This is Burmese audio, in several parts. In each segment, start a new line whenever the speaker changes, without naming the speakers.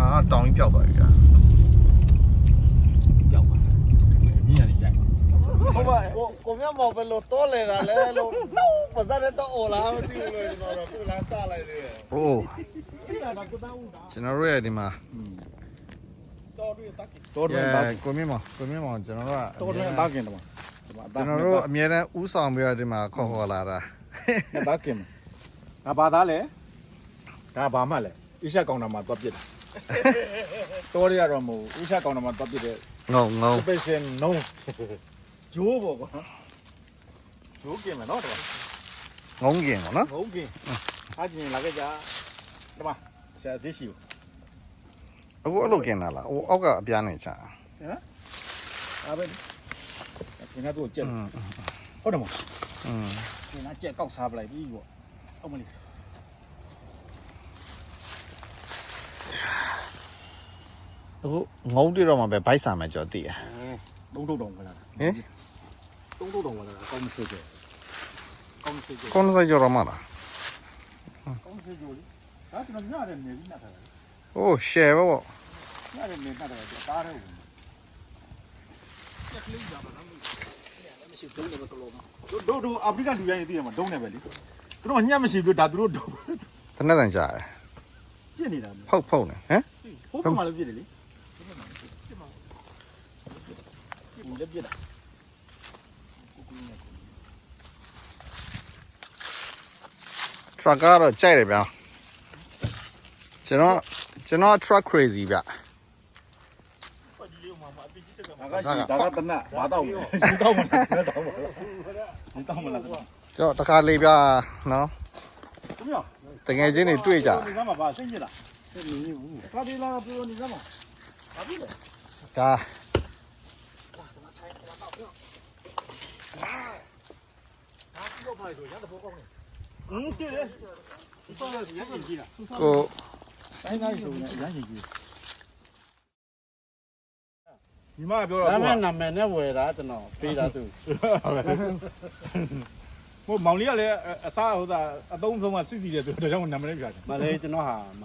ငါကတောင်းကြီးပျောက်သွားပြီဗျာ
ပြောက်ပါမြင်ရတယ်ရိုက်
ဟိုမှာဟိုကိုမြတ်မောင်ပဲလို့တောလဲတာလဲလို့တော့ပါဇက်နဲ့တော့အော်လာမသိဘူးလို့ကျွန်တော်တော့ခုလာစလိုက်တယ်။
အိုးကျွန်တော်တို့ရဲ့ဒီမှာ
တော်တွေ့တက်
တော်တော်ဘာ
ရဲကိုမြင့်မောင်ကိုမြင့်မောင်ကျွန်တော်တို့က
တော်တော်ဘာကင်တော့
ကျွန်တော်တို့အမြဲတမ်းဥဆောင်ပြီးတော့ဒီမှာခေါ်ခေါ်လာတာ
ဘာကင်ငါဘာသားလဲဒါဘာမှလဲအရှာကောင်တာမှာတော့ပြစ်တယ် တော်ရရတော့မဟုတ်အရှာကောင်တာမှာတော့ပြစ်တယ်
ငုံငုံ
special no ဂျိုးပေါ့ကွာဂျိုးကင်မယ်နော်တော်
ငုံကျင်ပေါ့နော်
ဟုတ်ကင်အားကျင်လာခဲ့ကြဒီမှာဆရာသိရှိဘူး
အခုအဲ့လိုကျင်လာလားဟိုအောက်ကအပြားနေချာ
အားပဲဒီကတော့ကြက်
อืม
ဟုတ်တယ်မ
อืม
ဒီကကြက်ကောက်စားပလိုက်ပြီပေါ့ဟုတ်မလား
အခုငုံတိတော့မှပဲဘိုက်စာမယ်ကြော်တည်ရ
သုံးထုတ်တောင်ဝင်လာတာ
ဟင်
သုံးထုတ်တောင်ဝင်လာတာကောင်းမဆွေးကြကောင်းမဆွေးကြ
ကုန်းစိုက်ကြော်တော့မှလား
ကောင်းမဆွေးကြလေဒါကျွန်တော်ညရတယ်နေပြီးနှက်ထားတယ်
အိုးရှယ်ပဲပေါ့
ညရတယ်နေနှက်ထားတယ်တားတယ်ဝင်ကြက်ကလေးကြပါလားမရှိဒုံးနေမကလို့တို့တို့တို့အာဖရိကလူရိုင်းသိရမှာဒုံးနေပဲလေသူတို့ညက်မရှိဘူးဒါသူတို့ဒုံး
တနက်တန်ကြာတယ်
ပြစ်နေတာ
ဖုတ်ဖုတ်နေဟမ်
ဟုတ်ကမှလည်းပြစ်တယ်လေပြစ် လည်းပြစ်တာ
ထရက်ကတော့ကြိုက်တယ်ဗျာကျွန်တော်ကျွန်တော် truck crazy ဗျ
ဒါကဒါကတနဘာတော့ဒီတော့မလားဒီတော့မလားဒီတော့မလား
ကျွန်တော်တခါလေးဗျာနော်
သူမြော
တကယ်ချင်းတွေတွေ့ကြ
ဒီကမှာပါစိတ်ညစ် လားစိတ်ညစ်ဘူးဖာဒီလာပြောနေကမှာဘာဖြစ်လဲ
ဒါ
อืมတည်တယ်ဒီတော့ရရင်ကြီးလား
ကို
တိုင်းတိုင်းဆိုရင်ရရင်ကြီးဒီမှာပြော
ဒါ
တော့
မဲ့နာမည်နဲ့ဝယ်တာကျွန်တော်ပေးတာသူ
ဟိုမောင်လေးကလည်းအစားဟိုသာအသုံးဆုံးကစစ်စီတယ်ဆိုတော့ကြောင့်နာမည်လေးပြတယ်
မလေးကျွန်တော်ဟာမ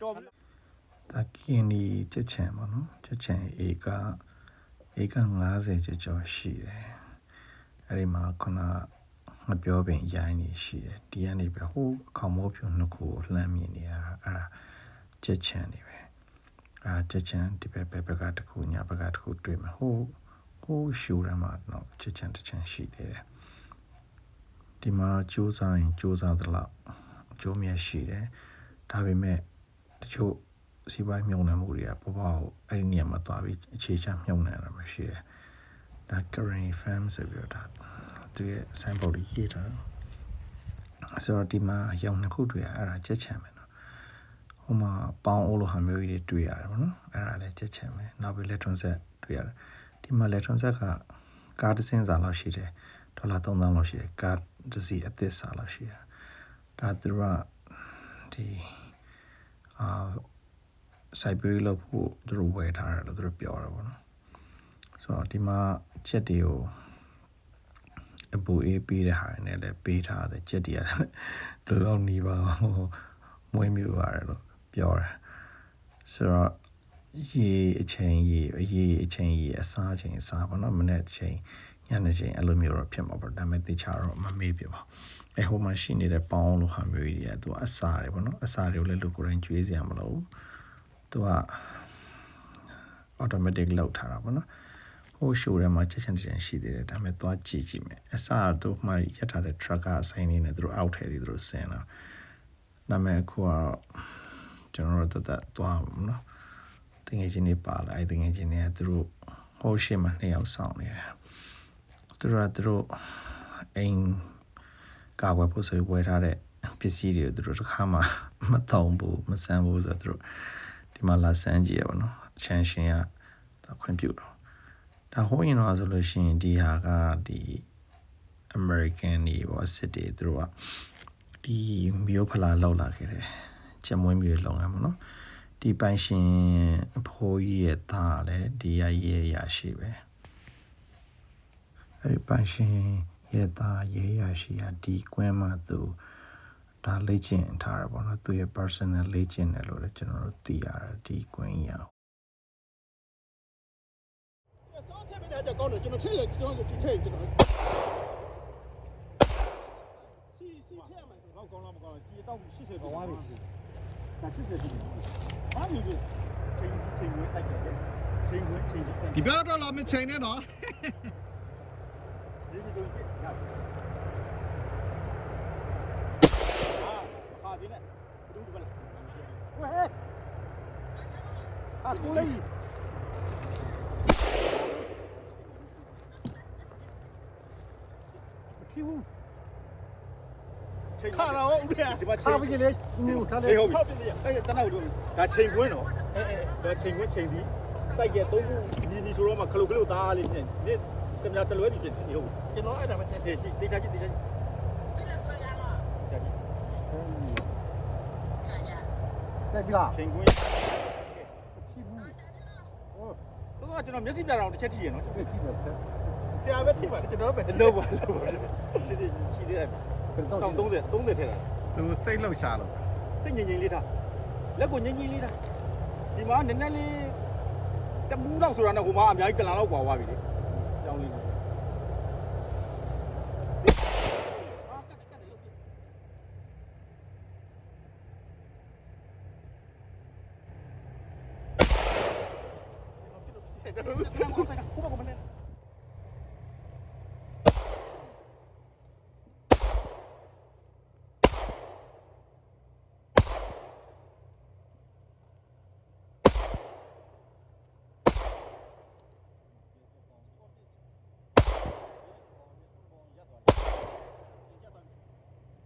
တော့
ဒါကင်းဒီချက်ချံပေါ့နော်ချက်ချံဧက ဧက90ကျော်ကျော်ရှိတယ်အဲ့ဒီမှာခုနငပြောပင်ရိုင်းနေရှိတယ်ဒီကနေပဲဟိုအခေါင်မိုးဖြူနှစ်ခုကိုလှမ်းမြင်နေရတာအဲ့ဒါချက်ချံနေပဲအာချက်ချံဒီဘက်ဘက်ဘက်ကတစ်ခုညာဘက်ကတစ်ခုတွေ့မှာဟိုဟိုရှူရမှာတော့ချက်ချံတစ်ချံရှိသေးတယ်ဒီမှာစူးစမ်းရင်စူးစမ်းသလောက်အကျိုးမြတ်ရှိတယ်ဒါပေမဲ့တချို့ စီးပွားမြုံနှံမှုတွေကပေါ်ပေါ်အဲ့ဒီနေရာမှာသွားပြီးအခြေချမြုံနှံတာမရှိတယ်။ဒါ current firm ဆိုပြီးတော့ဒါသူရဲ့ sample တွေရေးတာ။ဆိုတော့ဒီမှာရောင်နှစ်ခုတွေ့ရအဲ့ဒါချက်ချင်မယ်နော်။ဟိုမှာပေါင်းအိုးလိုဟာမျိုးကြီးတွေတွေ့ရတယ်ဗောနော်။အဲ့ဒါလည်းချက်ချင်မယ်။နောက်ပြီး electron set တွေ့ရတယ်။ဒီမှာ electron set ကကားတစ်စင်းစာလောက်ရှိတယ်။ဒေါ်လာ3000လောက်ရှိတယ်။ကားတစ်စီးအသစ်စာလောက်ရှိတယ်။ဒါသူကဒီအာ စိုက်ပျိုးရေးလုပ်ဖို့သူတို့ဝယ်ထားတယ်လို့သူတို့ပြောတာပေါ့နော်ဆိုတော့ဒီမှာချက်တွေကိုအပူအေးပေးတဲ့ဟာနဲ့လည်းပေးထားတယ်ချက်တွေရတယ်လူလောက်နေပါဟိုမွေးမြူရတယ်လို့ပြောတယ်ဆိုတော့ရေအချိန်ရေရေအချိန်ရေအစားအချိန်အစားပေါ့နော်မနေ့အချိန်ညနေချိန်အဲ့လိုမျိုးတော့ဖြစ်မှာပေါ့ဒါပေမဲ့တေချာတော့မမေ့ပြပါအဲဟိုမှာရှိနေတဲ့ပေါင်းလို့ဟာမျိုးကြီးတွေကသူကအစားတွေပေါ့နော်အစားတွေကိုလည်းလူကိုယ်တိုင်ကျွေးစရာမလိုဘူး သူက automatic လောက်ထားတာပေါ့နော်ဟို show ထဲမှာချက်ချင်းချက်ချင်းရှိသေးတယ်ဒါပေမဲ့သွားကြည့်ကြည့်မယ်အစသူ့မှာရက်ထားတဲ့ truck ကအဆိုင်နေနဲ့သူတို့အောက်ထဲတွေသူတို့ဆင်းလာဒါပေမဲ့အခုကတော့ကျွန်တော်တို့တက်သွားပါမနော်တငယ်ချင်းတွေပါလာအဲတငယ်ချင်းတွေကသူတို့ဟိုရှေ့မှာနှစ်ယောက်ဆောင်နေတယ်သူတို့ကသူတို့အိမ်ကာဝယ်ဖို့ဆိုဝယ်ထားတဲ့ပစ္စည်းတွေကိုသူတို့တစ်ခါမှမတောင်းဘူးမစမ်းဘူးဆိုတော့သူတို့ ဒီမှာလာစမ်းကြည့်ရပါတော့ချန်ရှင်ကဒါခွင့်ပြုတော့ဒါဟိုးရင်တော့ဆိုလို့ရှိရင်ဒီဟာကဒီ American တွေပေါ့စစ်တွေသူတို့ကဒီမျိုးဖလာလောက်လာခဲ့တယ်ချက်မွေးမျိုးလောက်ရမှာနော်ဒီပိုင်ရှင်အဖိုးကြီးရဲ့သားလည်းဒီရရဲ့ရရှိပဲအဲဒီပိုင်ရှင်ရဲ့သားရဲ့ရရှိကဒီကွင်းမှာသူ ဒါလေ့ကျင့်ထားတာပေါ့နော်သူရဲ့ personal လေ့ကျင့်တယ်လို့လည်းကျွန်တော်တို့သိရတယ်ဒီကွင်းကြီးအောင်
ဆောင်းထည့်ပေးတဲ့ကောင်းတယ်ကျွန်တော်ထည့်ရကျွန်တော်ဒီထည့်ကျွန်တော်စီစီထည့်မှာ
တော့ကောင်းလားမကောင်းလားကြီးတော့80ကျော်သွားပြီဒါ80ကျော်ဘာလို့လဲချိန်ချိန်ဝဲတိုက်တယ်ချိန်ဝဲချိန်တိုက်
ဒီဘက်တော့လာမချိန်နဲ့နော်
ဒီလိုကြည့်ရအာခါဒီနဲ့ဘယ်လိုလဲ ဝဲအာကိုလေးမရှိဘူးချိန်
ခါတော့ဦးရ
ဒီမှာချိန်ပြီးလေဟထားလေဟုတ်ပြီအဲ့တနောက်တို့ဒါချိန်ခွင်းတော့အဲအဲဒါချိန်ခွင်းချိန်ပြီးတိုက်ရသုံးခုညီညီဆိုတော့မှခလုတ်ခလုတ်သားလေးနဲ့နေ့ တ
က်ပြီ
လားချိန်ကွင်းထိဘူးဟိုဆိုတော့ကျွန်တော်မျက်စိပြတာတော့တစ်ချက်ထိရနော်တက်ထိတယ်တက်
ဆရာပဲထိပါတယ်ကျွန်တော်ပဲ
လောက်ပါလောက်ပါဒီဒီချီသေးတယ်တောင်30 30ထဲတာ
သူစိတ်လှုပ်ရှားလို့
စိတ်ငြိမ်ငြိမ်လေးထားလက်ကိုငြိမ်ငြိမ်လေးထားဒီမှာနည်းနည်းလေးတမူးလောက်ဆိုတာနဲ့ဟိုမှာအများကြီးကလာလောက်ကွာသွားပြီလေကြောင်းလေး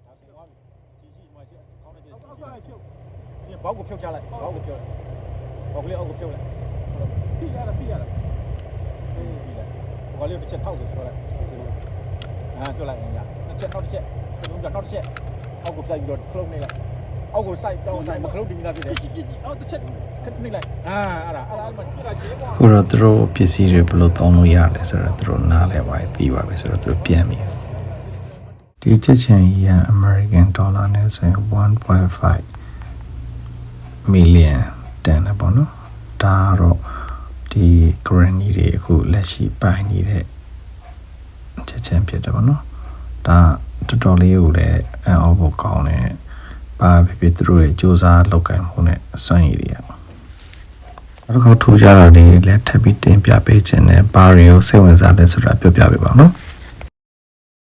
ဒါဆင်သွားပြီကြီးကြီးမှရှိခေါင်းနဲ့ကြီး
အောက်
ကြီး
အောက် ဖြုတ်
ဒီဘောက်ကိုဖြုတ်ချလိုက်ဘောက်ကိုဖြုတ်လိုက်ဘောက်ကလေးအောက်ကိုဖြုတ်လိုက်
ပြရတာပြရတာ
အေးပြီးလိုက်ဘောက်ကလေးတစ်ချက်ထောက်ဆိုဆွဲလိုက်အာဆွဲလိုက်ရတစ်ချက်ထောက်တစ်ချက်သုံးချက်ထောက်တစ်ချက်အောက်ကိုပြိုက်ပြီးတော့ခလုံးနေလိုက်အောက်ကိုစိုက်ကြောင်းစိုက်မခလုံးတင်ပြီးသားဖြစ်တယ်
ပြည့်ပြည့်အော်တစ်ချက်
ခက်နေလိုက်အာအဲ့ဒါအဲ့ဒါမှကြည့်လိုက်ကျေးဘော
ခုတော့သူတို့ပစ္စည်းတွေဘယ်လိုသုံးလို့ရလဲဆိုတော့သူတို့နားလဲပါသိပါပြီဆိုတော့သူတို့ပြန်ပြီဒီချက်ချင်ကြီးက American dollar နဲ့ဆိုရင်1.5 million တန်တယ်ပေါ့နော်ဒါကတော့ ဒီ granny တွေအခုလက်ရှိပိုင်နေတဲ့ချက်ချင်ဖြစ်တယ်ပေါ့နော်ဒါတော်တော်လေးကိုလည်းအံ့ဩဖို့ကောင်းတယ်ဘာဖြစ်ဖြစ်သူတို့ရဲ့စူးစမ်းလောက်ကင်မှုနဲ့အစွမ်းရည်တွေကနောက်တစ်ခေါက်ထူကြတာလေးလည်းထပ်ပြီးတင်ပြပေးခြင်းနဲ့ဘာတွေကိုစိတ်ဝင်စားလဲဆိုတာပြောပြပေးပါဦးနော်